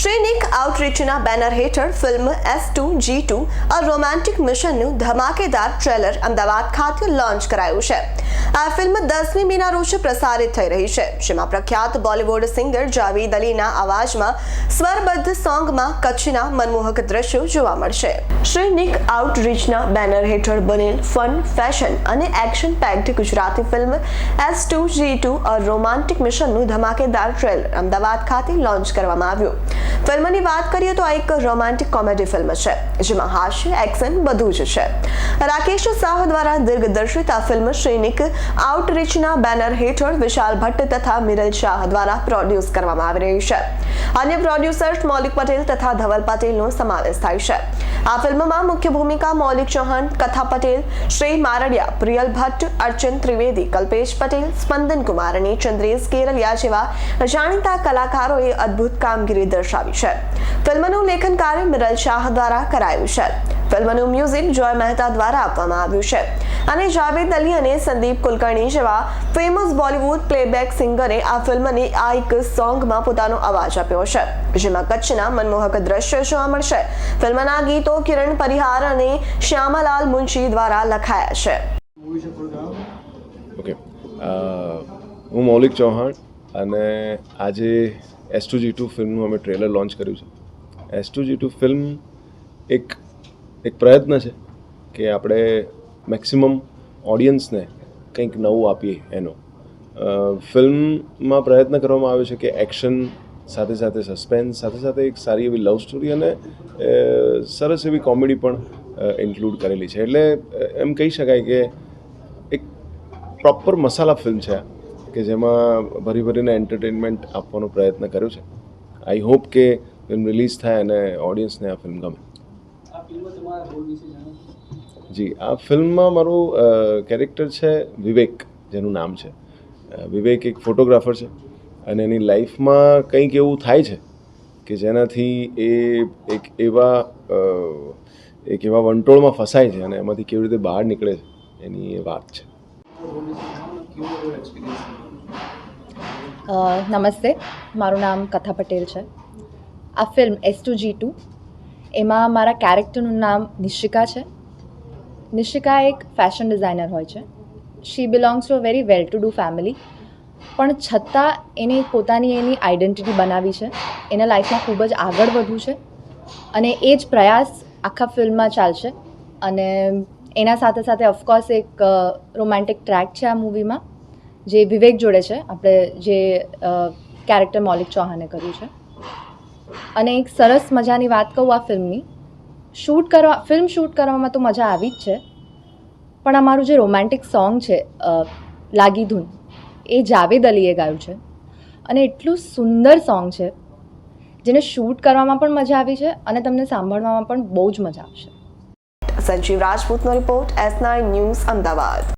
શ્રીનિક આઉટરીચના બેનર હેઠળ film S two G two a romantic મિશનનું ધમાકેદાર ટ્રેલર અમદાવાદ ખાતે લોન્ચ કરાયું છે. આ ફિલ્મ દસમી મીના રોજ પ્રસારિત થઈ રહી છે. જેમાં પ્રખ્યાત બોલિવૂડ સિંગર જાવેદ અલીના અવાજમાં સ્વરબદ્ધ સોંગમાં કચ્છના મનમોહક દ્રશ્યો જોવા મળશે. શ્રીનિક આઉટરીચના બેનર હેઠળ બનેલ ફન ફેશન અને action packed Gujarati film S two G two a romantic મિશનનું ધમાકેદાર ટ્રેલર અમદાવાદ ખાતે લોન્ચ કરવામાં આવ્યું. ફિલ્મની વાત કરીએ તો આ એક રોમાન્ટિક કોમેડી ફિલ્મ છે, જેમાં હાસ્ય, એક્શન બધું જ છે. રાકેશ શાહ દ્વારા દિગ્દર્શિત આ ફિલ્મ શ્રીનિક આઉટરીચના બેનર હેઠળ વિશાલ ભટ્ટ તથા મિરલ શાહ દ્વારા પ્રોડ્યુસ કરવામાં આવી રહી છે. અન્ય પ્રોડ્યુસર્સ મૌલિક પટેલ તથા ધવલ પટેલનો સમાવેશ થાય છે. આ ફિલ્મમાં મુખ્ય ભૂમિકા મૌલિક ચૌહાણ, કથા પટેલ, શ્રી મારડિયા, પ્રિયલ ભટ્ટ, અર્ચન ત્રિવેદી, કલ્પેશ પટેલ, સ્પંદન કુમાર અને ચંદ્રેશ કેરલિયા જેવા જાણીતા કલાકારોએ અદ્ભુત કામગીરી દર્શાવી છે. ફિલ્મનું લેખન કાર્ય મિરલ શાહ દ્વારા કરાયું છે. ફિલ્મનું મ્યુઝિક જોય મહેતા દ્વારા આપવામાં આવ્યું છે. અને જાવેદ અલી અને સંદીપ કુલકર્ણી જેવા ફેમસ બોલિવૂડ પ્લેબેક સિંગરે આ ફિલ્મની આ એક સોંગમાં પોતાનો અવાજ આપ્યો છે. જેમાં કચ્છના મનમોહક દ્રશ્યો જોવા મળશે. ફિલ્મના ગીતો કિરણ પરિહાર અને શ્યામાલાલ મુનશી દ્વારા લખાયા છે. ઓકે હું મૌલિક ચૌહાણ. અને આજે એસ ટુ જી ટુ ફિલ્મનું અમે ટ્રેલર લોન્ચ કર્યું છે. S two G two film એક એક પ્રયત્ન છે કે આપણે મેક્સિમમ ઓડિયન્સને કંઈક નવું આપીએ એનો. ફિલ્મમાં પ્રયત્ન કરવામાં આવ્યો છે કે એક્શન સાથે સાથે સસ્પેન્સ સાથે સાથે એક સારી એવી લવ સ્ટોરી અને સરસ એવી કોમેડી પણ ઇન્ક્લુડ કરેલી છે. એટલે એમ કહી શકાય કે એક પ્રોપર મસાલા ફિલ્મ છે આ, કે જેમાં ભરી ભરીને એન્ટરટેનમેન્ટ આપવાનો પ્રયત્ન કર્યો છે. આઈ હોપ કે ફિલ્મ રિલીઝ થાય અને ઓડિયન્સને આ ફિલ્મ ગમે. જી આ ફિલ્મમાં મારું કેરેક્ટર છે વિવેક જેનું નામ છે. વિવેક એક ફોટોગ્રાફર છે અને એની લાઈફમાં કંઈક એવું થાય છે કે જેનાથી એ એક એવા એક એવા વંટોળમાં ફસાય છે અને એમાંથી કેવી રીતે બહાર નીકળે છે એની એ વાત છે. નમસ્તે. મારું નામ કથા પટેલ છે. આ film S two G two એમાં મારા કેરેક્ટરનું નામ નિશિકા છે. નિશિકા એક ફેશન ડિઝાઇનર હોય છે. She belongs to a very well to do family પણ છતાં એને પોતાની એની આઈડેન્ટિટી બનાવી છે. એના લાઈફમાં ખૂબ જ આગળ વધવું છે. અને એ જ પ્રયાસ આખા ફિલ્મમાં ચાલશે. અને એના સાથે સાથે ઓફકોર્સ એક રોમેન્ટિક ટ્રેક છે આ મૂવીમાં જે વિવેક જોડે છે, આપણે જે કેરેક્ટર મૌલિક ચૌહાણે કર્યું છે. અને એક સરસ મજાની વાત કહું આ ફિલ્મની. શૂટ કરવા, ફિલ્મ શૂટ કરવામાં તો મજા આવી જ છે, પણ અમારું જે રોમેન્ટિક સોંગ છે લાગી ધૂન, એ જાવેદ અલીએ ગાયું છે. અને એટલું સુંદર સોંગ છે, જેને શૂટ કરવામાં પણ મજા આવી છે અને તમને સાંભળવામાં પણ બહુ જ મજા આવશે. Sanjeev રાજપૂતનો report S nine news Ahmedabad.